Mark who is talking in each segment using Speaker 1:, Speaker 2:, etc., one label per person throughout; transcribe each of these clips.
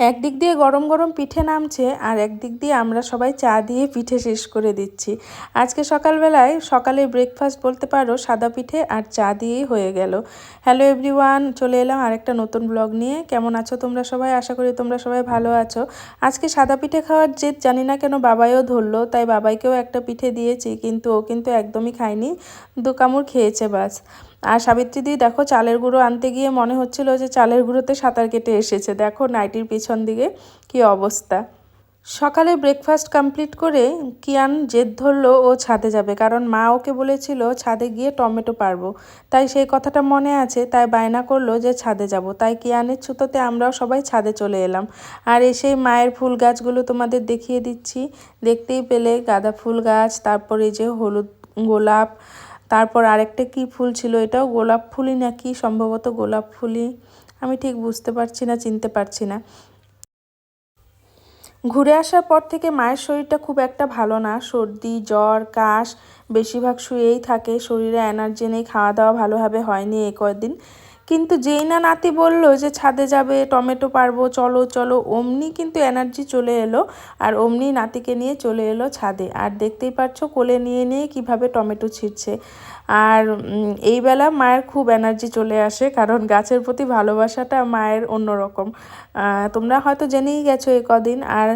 Speaker 1: একদিক দিয়ে গরম গরম পিঠে নামছে আর একদিক দিয়ে আমরা সবাই চা দিয়ে পিঠে শেষ করে দিচ্ছি। আজকে সকালবেলায় সকালে ব্রেকফাস্ট বলতে পারো সাদা পিঠে আর চা দিয়েই হয়ে গেল। হ্যালো এভরিওয়ান চলে এলাম আরেকটা নতুন ব্লগ নিয়ে। কেমন আছো তোমরা সবাই? আশা করি তোমরা সবাই ভালো আছো। আজকে সাদা পিঠে খাওয়ার যে জানি না কেন বাবাইও ধরলো, তাই বাবাইকেও একটা পিঠে দিয়েছি, কিন্তু ও কিন্তু একদমই খায়নি। দু কামড় খেয়েছে বাস। আর সাবিত্রী দি, দেখো চালের গুঁড়ো আনতে গিয়ে মনে হচ্ছিল যে চালের গুঁড়োতে সাঁতার কেটে এসেছে। দেখো নাইটির পিছন দিকে কি অবস্থা। সকালে ব্রেকফাস্ট কমপ্লিট করে কিয়ান জেদ ধরলো ও ছাদে যাবে, কারণ মা ওকে বলেছিল ছাদে গিয়ে টমেটো পারব। তাই সেই কথাটা মনে আছে, তাই বায়না করল যে ছাদে যাব। তাই কিয়ানের ছুতোতে আমরাও সবাই ছাদে চলে এলাম। আর এসে মায়ের ফুল গাছগুলো তোমাদের দেখিয়ে দিচ্ছি। দেখতেই পেলে গাঁদা ফুল গাছ, তারপরে যে হলুদ গোলাপ তারপর আরেকটা কি ফুল ছিল এটাও? গোলাপ ফুলই নাকি? সম্ভবত গোলাপ ফুলই। আমি ঠিক বুঝতে পারছি না, চিনতে পারছি না। ঘুরে আসার পর থেকে মায়ের শরীরটা খুব একটা ভালো না। সর্দি, জ্বর, কাশ, বেশিরভাগ শুয়েই থাকে। শরীরে এনার্জি নেই খাওয়া দাওয়া ভালোভাবে হয়নি এ কয়েকদিন কিন্তু যেই না নাতি বলল যে ছাদে যাবে টমেটো পারব চলো চলো অমনি কিন্তু এনার্জি চলে এলো আর অমনি নাতিকে নিয়ে চলে এলো ছাদে। আর দেখতেই পাচ্ছ কোলে নিয়ে নিয়ে কীভাবে টমেটো ছিঁড়ছে। আর এই বেলা মায়ের খুব এনার্জি চলে আসে কারণ গাছের প্রতি ভালোবাসাটা মায়ের অন্যরকম। তোমরা হয়তো জেনেই গেছো এই কদিন আর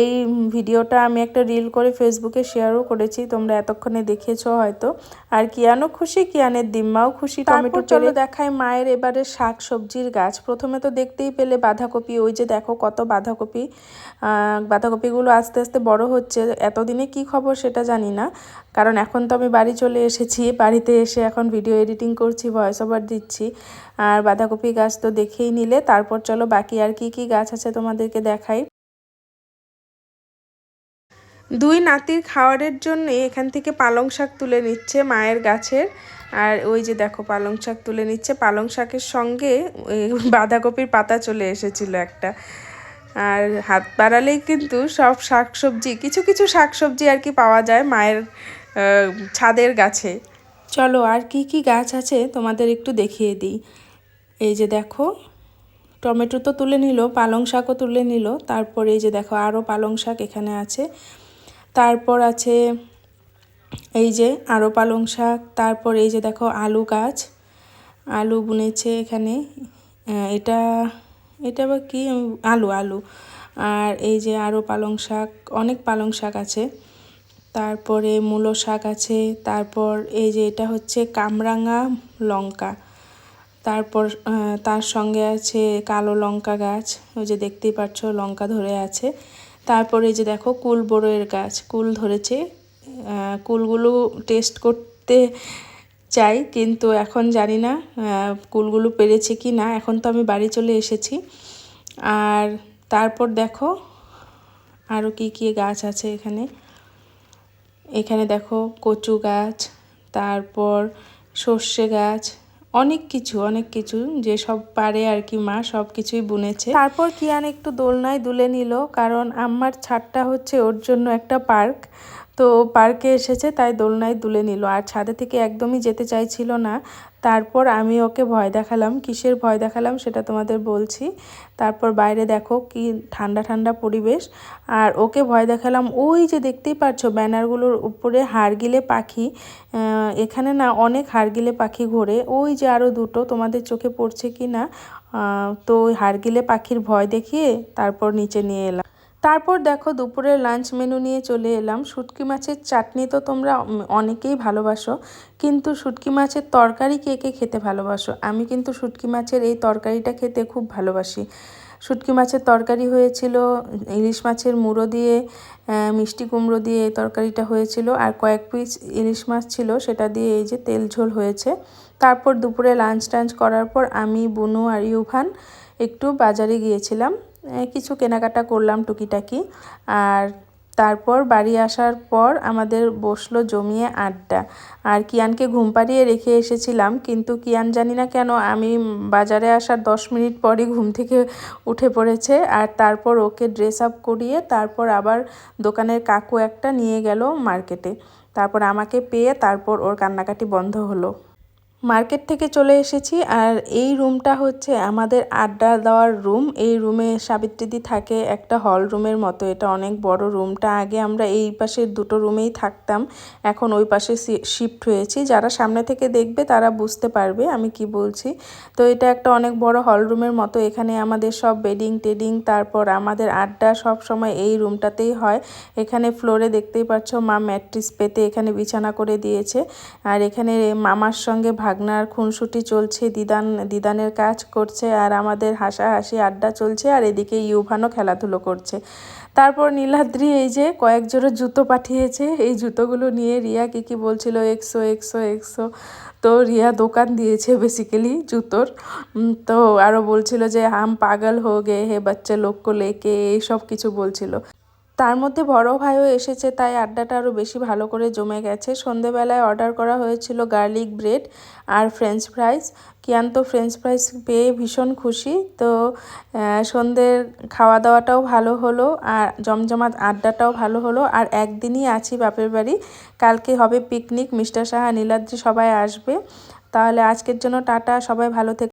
Speaker 1: এই ভিডিওটা আমি একটা রিল করে ফেসবুকে শেয়ারও করেছি তোমরা এতক্ষণে দেখেছ হয়তো। আর কিয়ানও খুশি কিয়ানের দিম্মাও খুশি টমেটো চলো দেখায় মায়ের এবারে শাক সবজির গাছ। প্রথমে তো দেখতেই পেলে বাঁধাকপি, ওই যে দেখো কত বাঁধাকপি। বাঁধাকপিগুলো আস্তে আস্তে বড় হচ্ছে। এতদিনে কি খবর সেটা জানি না। কারণ এখন তো আমি বাড়ি চলে এসেছি, বাড়িতে এসে এখন ভিডিও এডিটিং করছি, ভয়েস ওভার দিচ্ছি। আর বাঁধাকপি গাছ তো দেখেই নিলে, তারপর চলো বাকি আর কি কি গাছ আছে তোমাদেরকে দেখাই। দুই নাতির খাওয়ারের জন্য এখান থেকে পালং শাক তুলে নিচ্ছে মায়ের গাছের। আর ওই যে দেখো পালং শাক তুলে নিচ্ছে। পালং শাকের সঙ্গে বাঁধাকপির পাতা চলে এসেছিল একটা। আর হাত বাড়ালেই কিন্তু সব শাকসবজি, কিছু কিছু শাকসবজি আর কি পাওয়া যায় মায়ের ছাদের গাছে। চলো আর কি কি গাছ আছে তোমাদের একটু দেখিয়ে দিই। এই যে দেখো, টমেটো তো তুলে নিল, পালং শাকও তুলে নিল। তারপরে এই যে দেখো আরও পালং শাক এখানে আছে। তারপর আছে এই যে আরও পালং শাক, তারপর এই যে দেখো আলু গাছ। আলু বুনেছে এখানে। এটা এটা বা কি? আলু আলু। আর এই যে আরও পালং শাক, অনেক পালং শাক আছে। তারপরে মূলো শাক আছে। তারপর এই যে এটা হচ্ছে কামরাঙা লঙ্কা। তারপর তার সঙ্গে আছে কালো লঙ্কা গাছ। ওই যে দেখতেই পাচ্ছ, লঙ্কা ধরে আছে। তারপরে যে দেখো কুল বড়োয়ের গাছ, কুল ধরেছে। কুলগুলো টেস্ট করতে চাই, কিন্তু এখন জানি না কুলগুলো পেরেছে কি না। এখন তো আমি বাড়ি চলে এসেছি। আর তারপর দেখো আরও কি কী গাছ আছে এখানে। এখানে দেখো কচু গাছ, তারপর সর্ষে গাছ অনেক কিছু অনেক কিছু যে সব পারে আর কি মা, সব কিছুই বুনেছে। তারপর কিয়ান একটু দোলনায় দুলে নিল, কারণ আমার ছাদটা হচ্ছে ওর জন্য একটা পার্ক। তো পার্কে এসেছে, তাই দোলনায় দুলে নিল। আর ছাদে থেকে একদমই যেতে চাইছিল না। তারপর আমি ওকে ভয় দেখালাম, কিসের ভয় দেখালাম সেটা তোমাদের বলছি। তারপর বাইরে দেখো কি ঠান্ডা ঠান্ডা পরিবেশ, আর ওকে ভয় দেখালাম ওই যে দেখতেই পাচ্ছ ব্যানারগুলোর উপরে হাড়গিলে পাখি এখানে না অনেক হাড়গিলে পাখি ঘোরে, ওই যে আরও দুটো তোমাদের চোখে পড়ছে কি না তো ওই হাড়গিলে পাখির ভয় দেখিয়ে তারপর নিচে নিয়ে এলাম। তারপর দেখো দুপুরের লাঞ্চ মেনু নিয়ে চলে এলাম। শুটকি মাছের চাটনি তো তোমরা অনেকেই ভালোবাসো, কিন্তু শুটকি মাছের তরকারি কে কে খেতে ভালোবাসো? আমি কিন্তু শুটকি মাছের এই তরকারিটা খেতে খুব ভালোবাসি। শুটকি মাছের তরকারি হয়েছিল, ইলিশ মাছের মুড়ো দিয়ে মিষ্টি কুমড়ো দিয়ে এই তরকারিটা হয়েছিল, আর কয়েক পিস ইলিশ মাছ ছিল, সেটা দিয়ে এই যে তেল ঝোল হয়েছে। তারপর দুপুরে লাঞ্চ টাঞ্চ করার পর আমি, বুনু আর ইউভান একটু বাজারে গিয়েছিলাম। কিছু কেনাকাটা করলাম টুকিটাকি। আর তারপর বাড়ি আসার পর আমাদের বসল জমিয়ে আড্ডা। আর কিয়ানকে ঘুম পাড়িয়ে রেখে এসেছিলাম, কিন্তু কিয়ান জানি না কেন আমি বাজারে আসার দশ মিনিট পরই ঘুম থেকে উঠে পড়েছে। আর তারপর ওকে ড্রেস আপ করিয়ে তারপর আবার দোকানের কাকু একটা নিয়ে গেল মার্কেটে। তারপর আমাকে পেয়ে তারপর ওর কান্নাকাটি বন্ধ হলো। মার্কেট থেকে চলে এসেছি আর এই রুমটা হচ্ছে আমাদের আড্ডা দেওয়ার রুম। এই রুমে সাবিত্রীদি থাকে একটা হল রুমের মতো। এটা অনেক বড় রুমটা। আগে আমরা এই পাশে দুটো রুমেই থাকতাম। এখন ওই পাশে শিফট হয়েছি। যারা সামনে থেকে দেখবে তারা বুঝতে পারবে আমি কি বলছি। তো এটা একটা অনেক বড় হল রুমের মতো। এখানে আমাদের সব বেডিং টেডিং, তারপর আমাদের আড্ডা সব সময় এই রুমটাতেই হয়। এখানে ফ্লোরে দেখতেই পাচ্ছ মা ম্যাট্রিস পেতে এখানে বিছানা করে দিয়েছে। আর এখানে মামার সঙ্গে ভাগনার খুনসুটি চলছে, দিদান, দিদানের কাজ করছে আর আমাদের হাসাহাসি আড্ডা চলছে আর এদিকে ইউভানও খেলাধুলো করছে। তারপর নীলাদ্রি এই যে কয়েক জোড়া জুতো পাঠিয়েছে, এই জুতোগুলো নিয়ে রিয়া কী কী বলছিল একশো একশো একশো তো রিয়া দোকান দিয়েছে বেসিক্যালি জুতোর। তো আরও বলছিল যে হাম পাগল হো গে হে বাচ্চা লোক কো লেকে এইসব কিছু বলছিল। তার মধ্যে বড় ভাইও এসেছে, তাই আড্ডাটা আরও বেশি ভালো করে জমে গেছে। সন্ধেবেলায় অর্ডার করা হয়েছিল গার্লিক ব্রেড আর ফ্রেঞ্চ ফ্রাইস কিয়ান তো ফ্রেঞ্চ ফ্রাইস পেয়ে ভীষণ খুশি। তো সন্ধ্যের খাওয়া দাওয়াটাও ভালো হলো আর জমজমাট আড্ডাটাও ভালো হলো। আর একদিনই আছি বাপের বাড়ি। কালকে হবে পিকনিক। মিস্টার সাহা, নীলাদ্রি সবাই আসবে। তাহলে আজকের জন্য টাটা। সবাই ভালো থেকে।